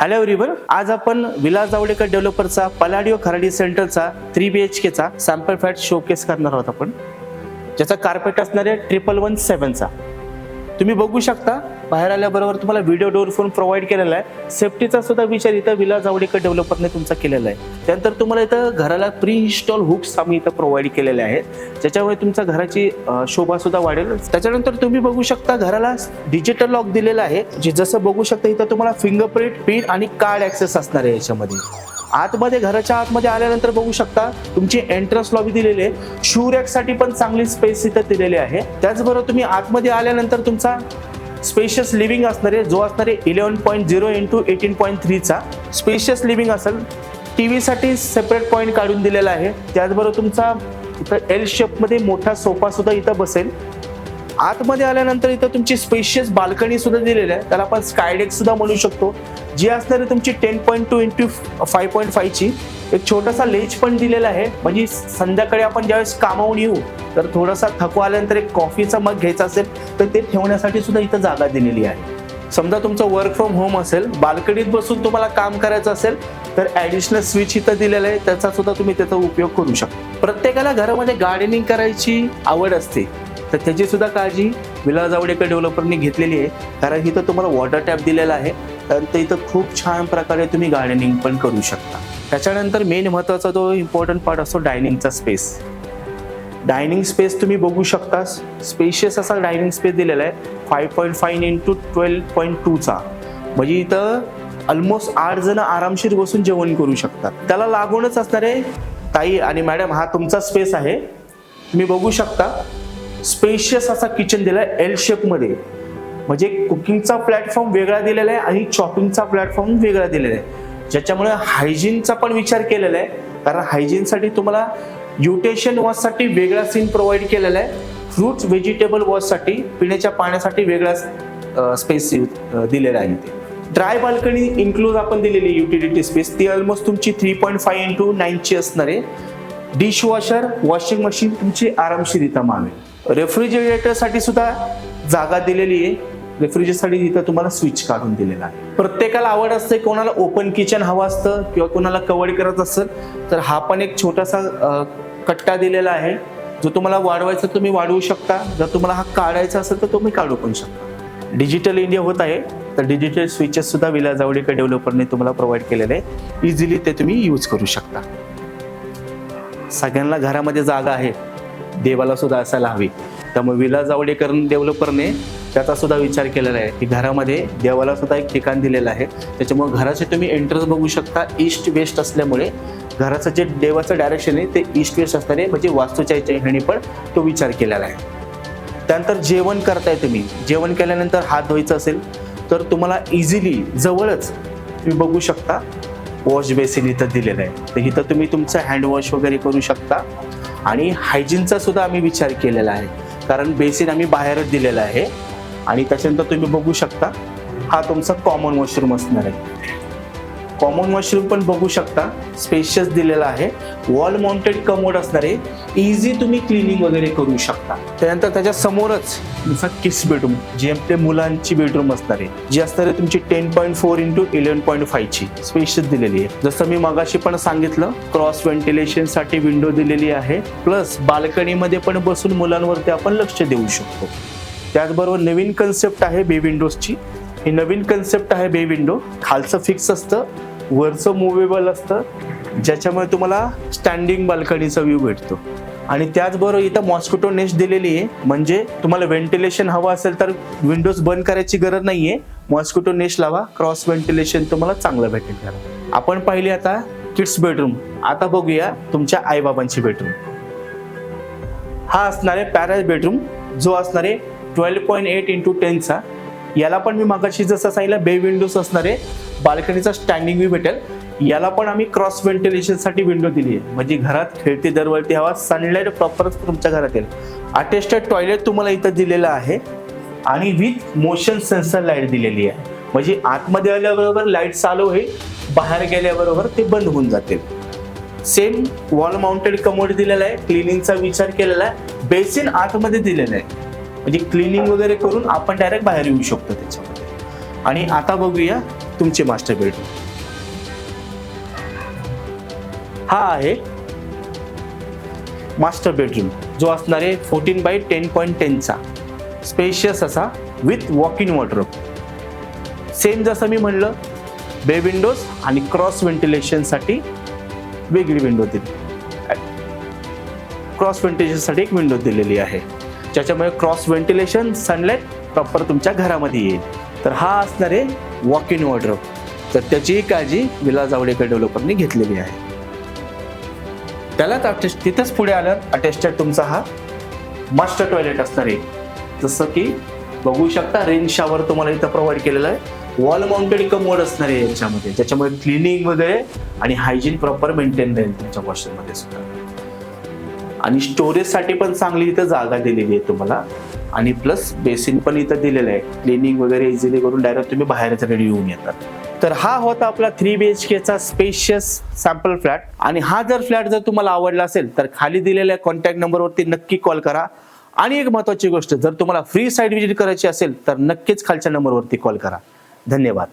Hello everyone आज आपण विलास जावडेकर डेव्हलपरचा पलाडिओ खराडी सेंटरचा थ्री बी एच केचा सॅम्पल फ्लॅट शोकेस करणार आहोत आपण. ज्याचा कार्पेट असणार आहे ट्रिपल वन सेवनचा तुम्ही बघू शकता बाहेर आल्याबरोबर तुम्हाला व्हिडिओ डोर फोन प्रोव्हाइड केलेला आहे. सेफ्टीचा सुद्धा विचार इथं विला जावडेकर डेव्हलपरने तुमचा केलेला आहे. त्यानंतर तुम्हाला इथं घराला प्री इन्स्टॉल हुक्स आम्ही इथं प्रोव्हाइड केलेले आहेत. ज्याच्यामुळे तुमच्या घराची शोभा सुद्धा वाढेल. त्याच्यानंतर तुम्ही बघू शकता घराला डिजिटल लॉक दिलेला आहे. जे जसं बघू शकता इथं तुम्हाला फिंगरप्रिंट पिन आणि कार्ड ऍक्सेस असणार आहे याच्यामध्ये. आतमध्ये घराच्या आतमध्ये आल्यानंतर बघू शकता तुमची एंट्रन्स लॉबी दिलेली आहे. शू साठी पण चांगली स्पेस इथं दिलेली आहे. त्याचबरोबर तुम्ही आतमध्ये आल्यानंतर तुमचा स्पेशियस लिव्हिंग असणारे जो असणारे eleven eleven point zero into eighteen point थ्रीचा spacious living असेल टी व्हीसाठी सेपरेट पॉईंट काढून दिलेला आहे. त्याचबरोबर तुमचा इथं एल शेपमध्ये मोठा सोफासुद्धा इथं बसेल. आतमध्ये आल्यानंतर इथं तुमची स्पेशियस बाल्कनी सुद्धा दिलेली आहे. त्याला आपण स्कायडेक सुद्धा म्हणू शकतो. जी असणार आहे तुमची ten point two into five point फायची एक छोटासा लेज पण दिलेला आहे. म्हणजे संध्याकाळी आपण ज्यावेळेस कामावून येऊ तर थोडासा थकवा आल्यानंतर एक कॉफीचा मग घ्यायचा असेल तर ते ठेवण्यासाठी सुद्धा इथं जागा दिलेली आहे. समजा तुमचं वर्क फ्रॉम होम असेल बाल्कनीत बसून तुम्हाला काम करायचं असेल तर ॲडिशनल स्विच इथं दिलेलं आहे त्याचा सुद्धा तुम्ही त्याचा उपयोग करू शकता. प्रत्येकाला घरामध्ये गार्डनिंग करायची आवड असते तर त्याची सुद्धा काळजी विलास जावडेकर डेव्हलपरनी घेतलेली आहे. कारण इथं तुम्हाला वॉटर टॅप दिलेला आहे तर इथं खूप छान प्रकारे तुम्ही गार्डनिंग पण करू शकता. त्याच्यानंतर मेन महत्त्वाचा जो इम्पॉर्टंट पार्ट असतो डायनिंगचा स्पेस डायनिंग स्पेस तुम्ही बघू शकता स्पेशियस असा डायनिंग स्पेस दिलेला आहे. Five point five into twelve point टूचा म्हणजे इथं ऑलमोस्ट आठ जण आरामशीर बसून जेवण करू शकतात. त्याला लागूनच असणारे ताई आणि मॅडम हा तुमचा स्पेस आहे. तुम्ही बघू शकता स्पेशियस असा किचन दिला आहे एल शेपमध्ये म्हणजे कुकिंगचा प्लॅटफॉर्म वेगळा दिलेला आहे आणि चॉपिंगचा प्लॅटफॉर्म वेगळा दिलेला आहे. ज्याच्यामुळे हायजीनचा पण विचार केलेला आहे. कारण हायजीनसाठी तुम्हाला युटेशन वॉशसाठी वेगळा सीन प्रोव्हाइड केलेला आहे. फ्रुट्स व्हेजिटेबल वॉशसाठी पिण्याच्या पाण्यासाठी वेगळा स्पेस दिलेला आहे इथे ड्राय बाल्कनी इन्क्लूज आपण दिलेली युटिलिटी स्पेस ती ऑलमोस्ट तुमची थ्री पॉईंट फाईव्ह इंटू नाईनची असणार आहे. डिशवॉशर वॉशिंग मशीन तुमची आरामशीर इथं मावेल रेफ्रिजरेटरसाठी सुद्धा जागा दिलेली आहे. रेफ्रिजरेटरसाठी इथं तुम्हाला स्विच काढून दिलेला आहे. प्रत्येकाला आवड असते कोणाला ओपन किचन हवं असतं किंवा कोणाला कव्हर करत असेल तर हा पण एक छोटासा कट्टा दिलेला आहे. जो तुम्हाला वाढवायचा तुम्ही वाढवू शकता. जर तुम्हाला हा काढायचा असेल तर तुम्ही काढू पण शकता. डिजिटल इंडिया होत आहे तर डिजिटल स्विचेस सुद्धा विला जावडेकर डेव्हलपरने तुम्हाला प्रोव्हाइड केलेले आहे. इझिली ते तुम्ही यूज करू शकता. सगळ्यांना घरामध्ये जागा आहे. देवाला सुद्धा असायला हवी. त्यामुळे विला जावडेकर डेव्हलपरने त्याचा सुद्धा विचार केलेला आहे. की घरामध्ये देवाला सुद्धा एक ठिकाण दिलेलं आहे. त्याच्यामुळे घराचे तुम्ही एंट्रन्स बघू शकता. ईस्ट वेस्ट असल्यामुळे घराचं जे देवाचं डायरेक्शन आहे ते ईस्ट वेस्ट असणारे म्हणजे वास्तूच्या ह्याने पण तो विचार केलेला आहे. त्यानंतर जेवण करताय तुम्ही. जेवण केल्यानंतर हात धुवायचं असेल तर तुम्हाला इझिली जवळच तुम्ही बघू शकता. वॉश बेसिन इथं दिलेलं आहे. तर इथं तुम्ही तुमचं हँडवॉश वगैरे करू शकता. आणि हायजीनचा सुद्धा आम्ही विचार केलेला आहे. कारण बेसिन आम्ही बाहेरच दिलेला आहे. आणि त्याच्यानंतर तुम्ही बघू शकता हा तुमचा कॉमन वॉशरूम असणार आहे. कॉमन वॉशरूम पण बघू शकता स्पेशियस दिलेला आहे. वॉल माउंटेड कमोड असणार आहे. इझी तुम्ही क्लिनिंग वगैरे करू शकता. त्यानंतर त्याच्या समोरच तुमचा किस बेडरूम जी आपल्या मुलांची बेडरूम असणार आहे. जी असणार आहे तुमची ten point four into eleven point फायची spacious दिलेली आहे. जसं मी मगाशी पण सांगितलं क्रॉस व्हेंटिलेशनसाठी विंडो दिलेली आहे. प्लस बाल्कनीमध्ये पण बसून मुलांवरती आपण लक्ष देऊ शकतो. त्याचबरोबर नवीन कन्सेप्ट आहे बे विंडोजची ही नवीन कन्सेप्ट आहे बे विंडो खालचं फिक्स असतं वरचं मुवेबल असतं ज्याच्यामुळे तुम्हाला स्टँडिंग बाल्कनीचा व्ह्यू भेटतो. आणि त्याचबरोबर इथं मॉस्किटो नेस्ट दिलेली आहे. म्हणजे तुम्हाला व्हेंटिलेशन हवं असेल तर विंडोज बंद करायची गरज नाही आहे मॉस्किटो नेस्ट लावा क्रॉस व्हेंटिलेशन तुम्हाला चांगलं भेटेल घरात. आपण पाहिले आता किड्स बेडरूम आता बघूया तुमच्या आईबाबांची बेडरूम हा असणार आहे पॅरा बेडरूम जो असणार आहे ट्वेल्व पॉईंट एट इंटू टेनचा याला पण मी मागाशी जसं सांगितलं बे विंडोज असणार आहे बाल्कनीचा स्टँडिंग व्ह्यू भेटेल. याला पण आम्ही क्रॉस व्हेंटिलेशनसाठी विंडो दिली आहे. म्हणजे घरात खेळती दरवळती हवा सनलाईट प्रॉपरच तुमच्या घरात येईल. अटेस्टेड टॉयलेट तुम्हाला इथं दिलेलं आहे. आणि विथ मोशन सेन्सर लाइट दिलेली आहे. म्हणजे आतमध्ये आल्याबरोबर लाइट चालू होईल बाहेर गेल्याबरोबर ते बंद होऊन जातील. सेम वॉल माउंटेड कमोड दिलेला आहे क्लिनिंगचा विचार केलेला आहे. बेसिन आतमध्ये दिलेलं आहे. म्हणजे क्लिनिंग वगैरे करून आपण डायरेक्ट बाहेर येऊ शकतो त्याच्यामध्ये. आणि आता बघूया तुमचे मास्टर बेडरूम. हा आहे मास्टर बेडरूम जो असणार आहे फोर्टीन बाय टेन पॉईंट टेनचा स्पेशियस असा with walk in wardrobe same जसं मी म्हणलं बे विंडोज आणि क्रॉस व्हेंटिलेशनसाठी वेगळी विंडो दिली. क्रॉस व्हेंटिलेशनसाठी एक विंडो दिलेली आहे. ज्याच्यामुळे क्रॉस व्हेंटिलेशन सनलाईट प्रॉपर तुमच्या घरामध्ये येईल. तर हा असणार आहे वॉक इन वॉर्डरोब तर त्याचीही काळजी विलास जावडेकर डेव्हलपरने घेतलेली आहे. त्यालाच अटेस्ट तिथंच पुढे आलं. अटेस्टेड तुमचा हा मास्टर टॉयलेट असणार आहे. जसं की बघू शकता रेन शावर तुम्हाला इथं प्रोव्हाइड केलेला आहे. वॉल माउंटेड कमोड असणार आहे याच्यामध्ये. ज्याच्यामुळे क्लिनिंग वगैरे आणि हायजीन प्रॉपर मेंटेन राहील तुमच्या वॉशरूममध्ये सुद्धा. आणि स्टोरेजसाठी पण चांगली इथं जागा दिलेली आहे तुम्हाला. आणि प्लस बेसिन पण इथं दिलेलं आहे. क्लिनिंग वगैरे इझिली करून डायरेक्ट तुम्ही बाहेरच रेडी येऊन येतात. तर हा होता आपला थ्री बी एच केचा स्पेशियस सॅम्पल फ्लॅट आणि हा जर फ्लॅट जर तुम्हाला आवडला असेल तर खाली दिलेल्या कॉन्टॅक्ट नंबरवरती नक्की कॉल करा. आणि एक महत्वाची गोष्ट जर तुम्हाला फ्री साईट व्हिजिट करायची असेल तर नक्कीच खालच्या नंबरवरती कॉल करा. धन्यवाद.